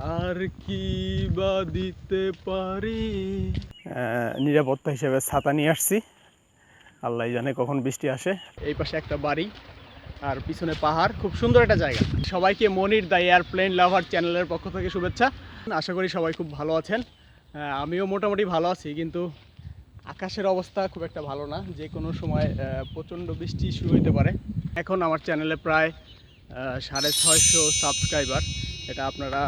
আর কি বা দিতে পারি? নিরাপত্তা হিসেবে ছাতা নিয়ে আসছি। আল্লাহ জানে কখন বৃষ্টি আসে। এই পাশে একটা বাড়ি আর পিছনে পাহাড়। খুব সুন্দর একটা জায়গা। সবাইকে মনির দ্য এয়ারপ্লেন লাভার চ্যানেলের পক্ষ থেকে শুভেচ্ছা। আশা করি সবাই খুব ভালো আছেন। আমিও মোটামুটি ভালো আছি কিন্তু আকাশের অবস্থা খুব একটা ভালো না। যে কোনো সময় প্রচণ্ড বৃষ্টি শুরু হতে পারে। এখন আমার চ্যানেলে প্রায় সাড়ে ছয়শো সাবস্ক্রাইবার। এটা আপনারা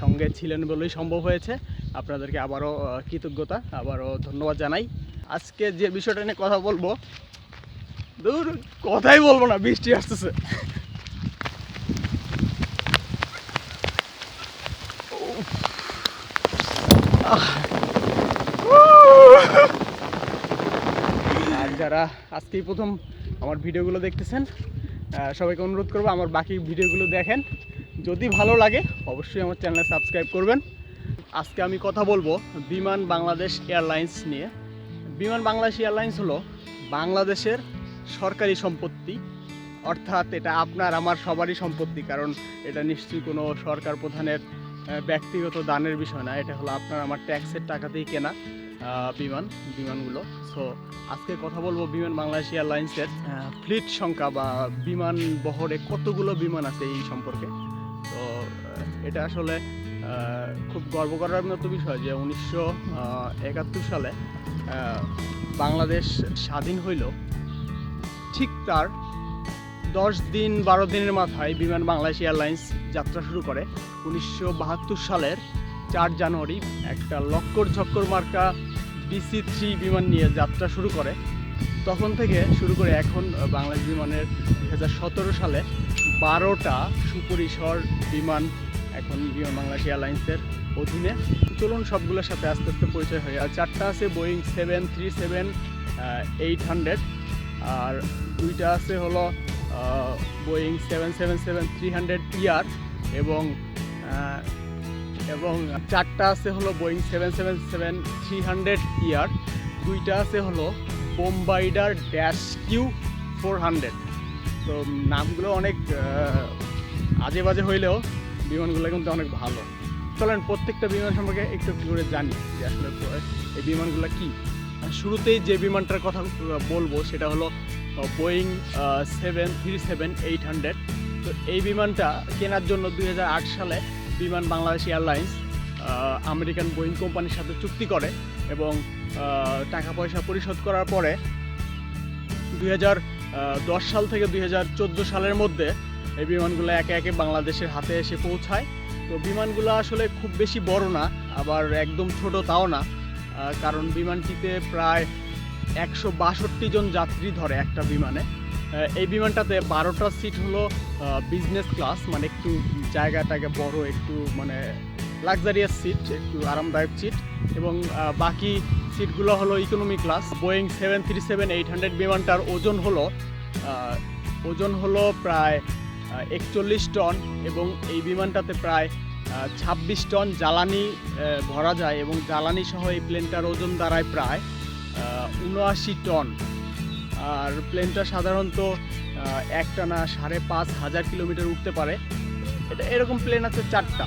সঙ্গে ছিলেন বলেই সম্ভব হয়েছে। আপনাদেরকে আবারও কৃতজ্ঞতা, আবারও ধন্যবাদ জানাই। আজকে যে বিষয়টা নিয়ে কথা বলব দূর কথাই বলব না, বৃষ্টি আসতেছে। আর যারা আজকেই প্রথম আমার ভিডিওগুলো দেখতেছেন সবাইকে অনুরোধ করব আমার বাকি ভিডিওগুলো দেখেন। যদি ভালো লাগে, অবশ্যই আমার চ্যানেলে সাবস্ক্রাইব করবেন। আজকে আমি কথা বলব বিমান বাংলাদেশ এয়ারলাইন্স নিয়ে। বিমান বাংলাদেশ এয়ারলাইন্স হলো বাংলাদেশের সরকারি সম্পত্তি, অর্থাৎ এটা আপনার, আমার সবারই সম্পত্তি, কারণ এটা নিশ্চয়ই কোনো সরকার প্রধানের ব্যক্তিগত দানের বিষয় না, এটা হলো আপনার, আমার ট্যাক্সের টাকাতেই কেনা বিমান, বিমানগুলো। সো আজকে কথা বলব বিমান বাংলাদেশ এয়ারলাইন্সের ফ্লিট সংখ্যা বা বিমান বহরে কতগুলো বিমান আছে এই সম্পর্কে। তো এটা আসলে খুব গর্ব করার মতো বিষয় যে উনিশশো একাত্তর সালে বাংলাদেশ স্বাধীন হইল। ঠিক তার দশ দিন, বারো দিনের মাথায় বিমান বাংলাদেশ এয়ারলাইন্স যাত্রা শুরু করে। উনিশশো বাহাত্তর সালের চার জানুয়ারি একটা লক্কর ঝক্কর মার্কা ডিসি থ্রি বিমান নিয়ে যাত্রা শুরু করে। তখন থেকে শুরু করে এখন বাংলাদেশ বিমানের দুই হাজার সতেরো সালে বারোটা সুপরিসর বিমান এখন বিমান বাংলাদেশ এয়ারলাইন্সের অধীনে। চলুন সবগুলোর সাথে আস্তে আস্তে পরিচয় হয় আর চারটা আছে Boeing seven, three seven eight hundred. আর দুইটা আছে হলো Boeing seven seven seven, three hundred ER এবং এবং চারটা আছে হলো Boeing seven seven seven, three hundred ER দুইটা আছে হলো Bombardier dash Q four hundred. তো নামগুলো অনেক আজে বাজে হইলেও বিমানগুলো কিন্তু অনেক ভালো। চলেন প্রত্যেকটা বিমান সম্পর্কে একটু একটু করে জানি যে আসলে এই বিমানগুলো কি। শুরুতেই যে বিমানটার কথা বলব সেটা হলো Boeing seven three seven eight hundred তো এই বিমানটা কেনার জন্য দুই হাজার আট সালে বিমান বাংলাদেশ এয়ারলাইন্স আমেরিকান বোয়িং কোম্পানির সাথে চুক্তি করে এবং টাকা পয়সা পরিশোধ করার পরে দু হাজার দশ সাল থেকে দুই হাজার চোদ্দ সালের মধ্যে এই বিমানগুলো একে একে বাংলাদেশের হাতে এসে পৌঁছায়। তো বিমানগুলো আসলে খুব বেশি বড় না, আবার একদম ছোট তাও না। কারণ বিমানটিতে প্রায় একশো বাষট্টি জন যাত্রী ধরে একটা বিমানে। এই বিমানটাতে বারোটা সিট হলো বিজনেস ক্লাস মানে একটু জায়গাটাকে বড়, একটু মানে লাক্সারিয়াস সিট একটু আরামদায়ক সিট এবং বাকি সিটগুলো হলো economy class Boeing seven three seven eight hundred বিমানটার ওজন হলো ওজন হলো প্রায় একচল্লিশ টন এবং এই বিমানটাতে প্রায় ছাব্বিশ টন জ্বালানি ভরা যায় এবং জ্বালানি সহ এই প্লেনটার ওজন দাঁড়ায় প্রায় উনআশি টন। আর প্লেনটা সাধারণত একটানা সাড়ে পাঁচ হাজার কিলোমিটার উঠতে পারে। এটা এরকম প্লেন আছে চারটা।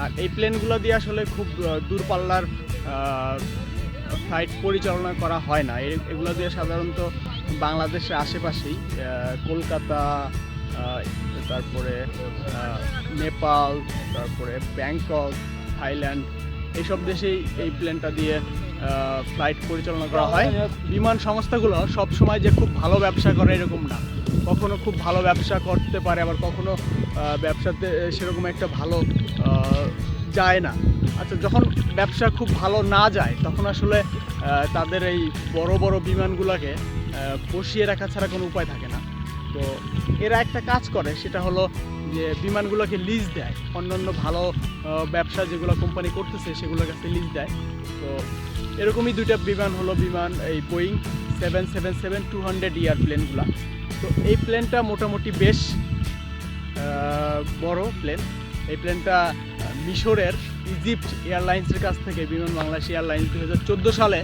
আর এই প্লেনগুলো দিয়ে আসলে খুব দূরপাল্লার ফ্লাইট পরিচালনা করা হয় না। এগুলো দিয়ে সাধারণত বাংলাদেশের আশেপাশেই কলকাতা তারপরে নেপাল, তারপরে ব্যাংকক, থাইল্যান্ড, এইসব দেশেই এই প্লেনটা দিয়ে ফ্লাইট পরিচালনা করা হয়। বিমান সংস্থাগুলো সব সময় যে খুব ভালো ব্যবসা করে এরকম না। কখনো খুব ভালো ব্যবসা করতে পারে, আবার কখনো ব্যবসাতে সেরকম একটা ভালো যায় না। আচ্ছা যখন ব্যবসা খুব ভালো না যায়, তখন আসলে তাদের এই বড় বড় বিমানগুলোকে বসিয়ে রাখা ছাড়া কোনো উপায় থাকে না। তো এরা একটা কাজ করে, সেটা হলো যে বিমানগুলোকে লিজ দেয়। অন্যান্য ভালো ব্যবসা যেগুলো কোম্পানি করতেছে, সেগুলোর কাছে লিজ দেয়। তো এরকমই দুইটা বিমান হলো বিমান, এই Boeing seven seven seven two hundred ER প্লেনগুলো তো এই প্লেনটা মোটামুটি বেশ বড় প্লেন এই প্লেনটা মিশরের ইজিপ্ট এয়ারলাইন্সের কাছ থেকে বিমান বাংলাদেশ এয়ারলাইন্স দু হাজার চোদ্দ সালে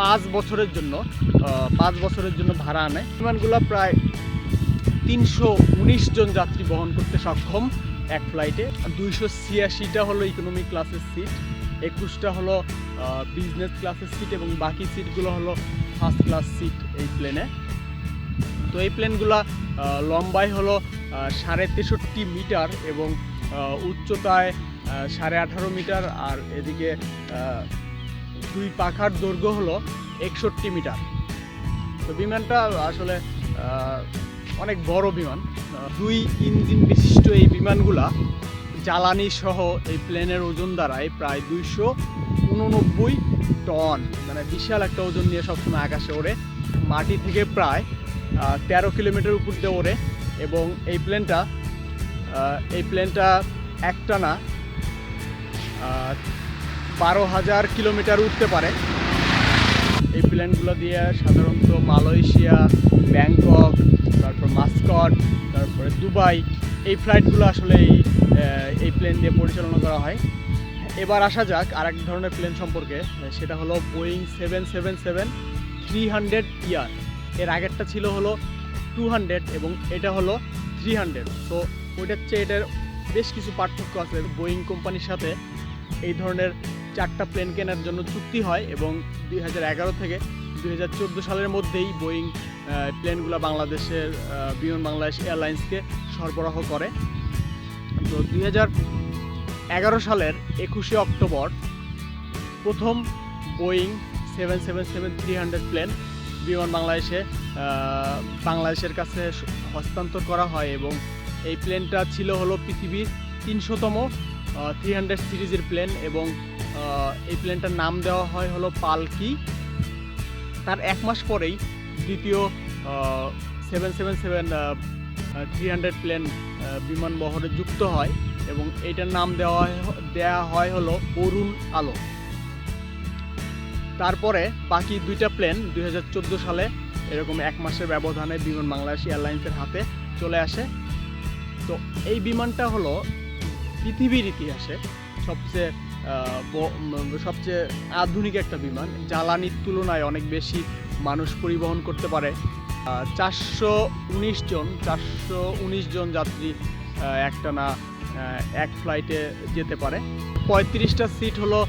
পাঁচ বছরের জন্য পাঁচ বছরের জন্য ভাড়া আনে। বিমানগুলো প্রায় তিনশো উনিশ জন যাত্রী বহন করতে সক্ষম এক ফ্লাইটে। দুইশো ছিয়াশিটা হলো ইকোনমি ক্লাসের সিট একুশটা হলো বিজনেস ক্লাসের সিট এবং বাকি সিটগুলো হলো ফার্স্ট ক্লাস সিট এই প্লেনে তো এই প্লেনগুলো লম্বায় হলো সাড়ে তেষট্টি মিটার এবং উচ্চতায় সাড়ে আঠারো মিটার আর এদিকে দুই পাখার দৈর্ঘ্য হলো একষট্টি মিটার। তো বিমানটা আসলে অনেক বড় বিমান। দুই ইঞ্জিন বিশিষ্ট এই বিমানগুলা জ্বালানি সহ এই প্লেনের ওজন দাঁড়ায় প্রায় দুইশো উননব্বই টন মানে বিশাল একটা ওজন নিয়ে সবসময় আকাশে ওড়ে। মাটি থেকে প্রায় তেরো কিলোমিটার উপর দিয়ে ওড়ে এবং এই প্লেনটা এই প্লেনটা একটানা বারো হাজার কিলোমিটার উঠতে পারে। এই প্লেনগুলো দিয়ে সাধারণত মালয়েশিয়া, ব্যাংকক, তারপর মাস্কট, তারপরে দুবাই, এই ফ্লাইটগুলো আসলে এই এই প্লেন দিয়ে পরিচালনা করা হয়। এবার আসা যাক আরেক ধরনের প্লেন সম্পর্কে, সেটা হলো Boeing seven seven seven three hundred ER এর আগেরটা ছিল হলো টু হান্ড্রেড এবং এটা হলো থ্রি হান্ড্রেড। তো ওইটার চেয়ে এটার বেশ কিছু পার্থক্য আছে। বোয়িং কোম্পানির সাথে এই ধরনের চারটা প্লেন কেনার জন্য চুক্তি হয় এবং দুই হাজার এগারো থেকে দুই হাজার চোদ্দ সালের মধ্যেই বোয়িং প্লেনগুলো বাংলাদেশের বিমান বাংলাদেশ এয়ারলাইন্সকে সরবরাহ করে। তো দুই সালের একুশে অক্টোবর প্রথম Boeing seven seven seven three hundred plane বিমান বাংলাদেশে বাংলাদেশের কাছে হস্তান্তর করা হয় এবং এই প্লেনটা ছিল হলো পৃথিবীর তিনশোতম থ্রি হান্ড্রেড সিরিজের প্লেন এবং এই প্লেনটার নাম দেওয়া হয় হলো পালকি। তার এক মাস পরেই দ্বিতীয় seven seven seven three hundred plane বিমান বহরে যুক্ত হয় এবং এইটার নাম দেওয়া হয় দেওয়া হয় হলো অরুণ আলো। তারপরে বাকি দুইটা প্লেন দু হাজার চোদ্দ সালে এরকম এক মাসের ব্যবধানে বিমান বাংলাদেশ এয়ারলাইন্সের হাতে চলে আসে। তো এই বিমানটা হলো পৃথিবীর ইতিহাসে সবচেয়ে সবচেয়ে আধুনিক একটা বিমান। জ্বালানির তুলনায় অনেক বেশি মানুষ পরিবহন করতে পারে। চারশো উনিশ জন, চারশো উনিশ জন যাত্রী একটানা এক ফ্লাইটে যেতে পারে। পঁয়ত্রিশটা সিট হলো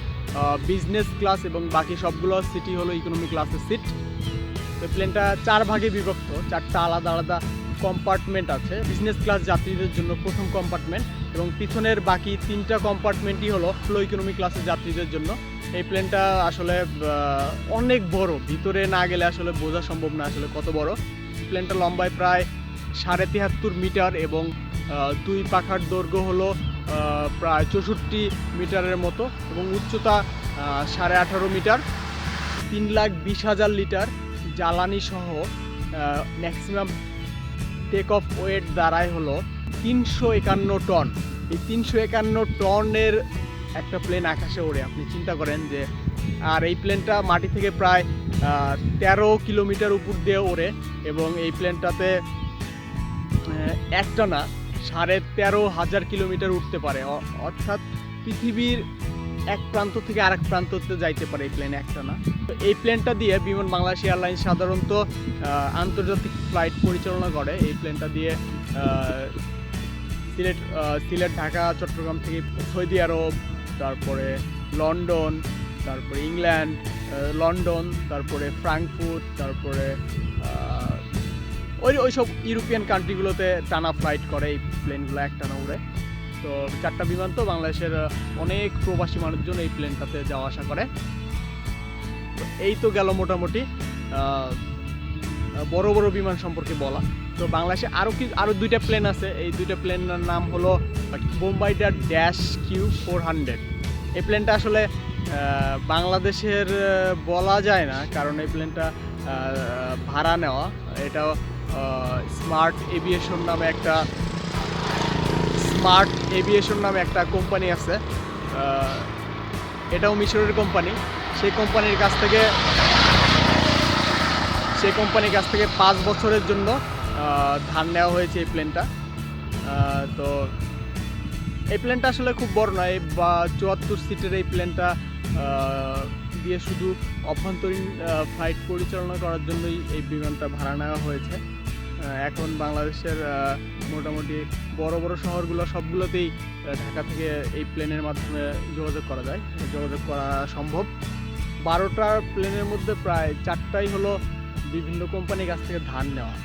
বিজনেস ক্লাস এবং বাকি সবগুলো সিটই হলো ইকোনমি ক্লাসের সিট। তো প্লেনটা চার ভাগে বিভক্ত, চারটা আলাদা আলাদা কম্পার্টমেন্ট আছে। বিজনেস ক্লাস যাত্রীদের জন্য প্রথম কম্পার্টমেন্ট এবং পিছনের বাকি তিনটা কম্পার্টমেন্টই হলো ফ্লো ইকোনমি ক্লাসের যাত্রীদের জন্য। এই প্লেনটা আসলে অনেক বড়। ভিতরে না গেলে আসলে বোঝা সম্ভব না আসলে কত বড়। প্লেনটা লম্বায় প্রায় সাড়ে তিয়াত্তর মিটার এবং দুই পাখার দৈর্ঘ্য হলো প্রায় চৌষট্টি মিটারের মতো এবং উচ্চতা সাড়ে আঠারো মিটার। তিন লাখ বিশ হাজার লিটার জ্বালানি সহ ম্যাক্সিমাম টেক অফ ওয়েট দাঁড়ায় হলো তিনশো একান্ন টন এই তিনশো একান্ন টনের একটা প্লেন আকাশে ওড়ে। আপনি চিন্তা করেন যে, আর এই প্লেনটা মাটি থেকে প্রায় তেরো কিলোমিটার উপর দিয়ে ওড়ে এবং এই প্লেনটাতে একটা না, সাড়ে তেরো হাজার কিলোমিটার উঠতে পারে। অর্থাৎ পৃথিবীর এক প্রান্ত থেকে আরেক প্রান্ততে যাইতে পারে এই প্লেন একটা না। তো এই প্লেনটা দিয়ে বিমান বাংলাদেশ এয়ারলাইন্স সাধারণত আন্তর্জাতিক ফ্লাইট পরিচালনা করে। এই প্লেনটা দিয়ে সিলেট সিলেট, ঢাকা, চট্টগ্রাম থেকে সৌদি আরব, তারপরে লন্ডন, তারপরে ইংল্যান্ড লন্ডন, তারপরে ফ্রাঙ্কফুট তারপরে ওই ওই সব ইউরোপিয়ান কান্ট্রিগুলোতে টানা ফ্লাইট করে এই প্লেনগুলো একটানা উড়ে তো চারটা বিমান তো বাংলাদেশের অনেক প্রবাসী মানুষজন এই প্লেনটাতে যাওয়া আসা করে। তো এই তো গেল মোটামুটি বড় বড় বিমান সম্পর্কে বলা। তো বাংলাদেশে আরও কি আরও দুইটা প্লেন আছে। এই দুইটা প্লেনের নাম হলো Bombardier dash Q four hundred এই প্লেনটা আসলে বাংলাদেশের বলা যায় না, কারণ এই প্লেনটা ভাড়া নেওয়া। এটা স্মার্ট এভিয়েশন নামে একটা স্মার্ট এভিয়েশন নামে একটা কোম্পানি আছে। এটাও মিশরের কোম্পানি। সেই কোম্পানির কাছ থেকে, সেই কোম্পানির কাছ থেকে পাঁচ বছরের জন্য ধার নেওয়া হয়েছে এই প্লেনটা তো এই প্লেনটা আসলে খুব বড় নয়, বা চুয়াত্তর সিটের এই প্লেনটা দিয়ে শুধু অভ্যন্তরীণ ফ্লাইট পরিচালনা করার জন্যই এই বিমানটা ভাড়া নেওয়া হয়েছে। এখন বাংলাদেশের মোটামুটি বড় বড় শহরগুলো সবগুলোতেই ঢাকা থেকে এই প্লেনের মাধ্যমে যোগাযোগ করা যায়, যোগাযোগ করা সম্ভব। বারোটা প্লেনের মধ্যে প্রায় চারটাই হলো বিভিন্ন কোম্পানির কাছ থেকে ধার নেওয়া।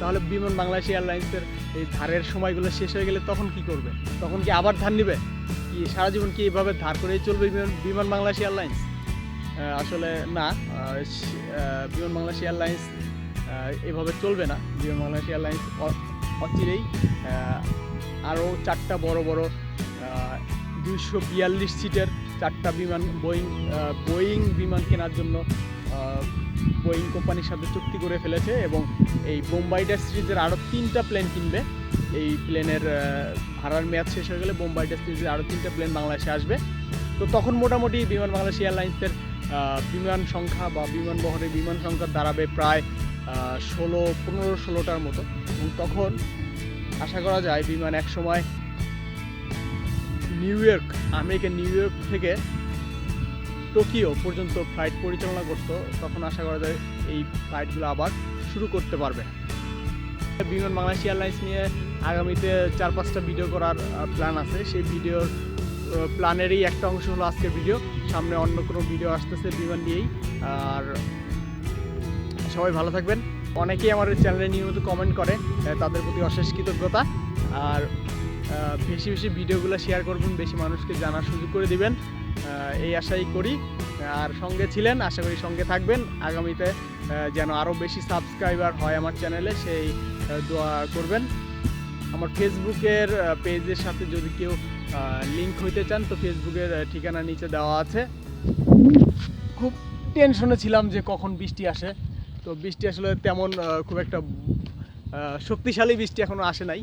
তাহলে বিমান বাংলাদেশ এয়ারলাইন্সের এই ধারের সময়গুলো শেষ হয়ে গেলে তখন কি করবে? তখন কি আবার ধার নেবে? কি সারা জীবন কি এইভাবে ধার করেই চলবে বিমান বিমান বাংলাদেশ এয়ারলাইন্স? আসলে না বিমান বাংলাদেশ এয়ারলাইন্স এভাবে চলবে না। বিমান বাংলাদেশ এয়ারলাইন্স অচিরেই আরও চারটা বড় বড় দুইশো বিয়াল্লিশ সিটের চারটা বিমান, বোয়িং বোয়িং বিমান কেনার জন্য বোয়িং কোম্পানির সাথে চুক্তি করে ফেলেছে এবং এই বোম্বাই বোম্বাইডার সিরিজের আরও তিনটা প্লেন কিনবে। এই প্লেনের ভাড়ার মেয়াদ শেষ হয়ে গেলে বোম্বাই বোম্বাইডার সিরিজের আরও তিনটা প্লেন বাংলাদেশে আসবে। তো তখন মোটামুটি বিমান বাংলাদেশ এয়ারলাইন্সের বিমান সংখ্যা বা বিমান বহরের বিমান সংখ্যা দাঁড়াবে প্রায় ষোলো, পনেরো, ষোলোটার মতো। এবং তখন আশা করা যায় বিমান এক সময় নিউ ইয়র্ক, আমেরিকার নিউ ইয়র্ক থেকে টোকিও পর্যন্ত ফ্লাইট পরিচালনা করতো। তখন আশা করা যায় এই ফ্লাইটগুলো আবার শুরু করতে পারবে। বিমান বাংলাদেশ এয়ারলাইন্স নিয়ে আগামীতে চার, পাঁচটা ভিডিও করার প্ল্যান আছে। সেই ভিডিওর প্ল্যানেরই একটা অংশ হলো আজকের ভিডিও সামনে অন্য কোনো ভিডিও আসতেছে বিমান নিয়েই। আর সবাই ভালো থাকবেন। অনেকেই আমার চ্যানেলে নিয়মিত কমেন্ট করে তাদের প্রতি অশেষ কৃতজ্ঞতা। আর বেশি বেশি ভিডিওগুলো শেয়ার করবেন, বেশি মানুষকে জানার সুযোগ করে দিবেন। এই আশাই করি। আর সঙ্গে ছিলেন, আশা করি সঙ্গে থাকবেন। আগামীতে যেন আরও বেশি সাবস্ক্রাইবার হয় আমার চ্যানেলে সেই দোয়া করবেন। আমার ফেসবুকের পেজের সাথে যদি কেউ লিঙ্ক হইতে চান, তো ফেসবুকের ঠিকানা নিচে দেওয়া আছে। খুব টেনশনে ছিলাম যে কখন বৃষ্টি আসে। তো বৃষ্টি আসলে তেমন খুব একটা শক্তিশালী বৃষ্টি এখনও আসে নাই।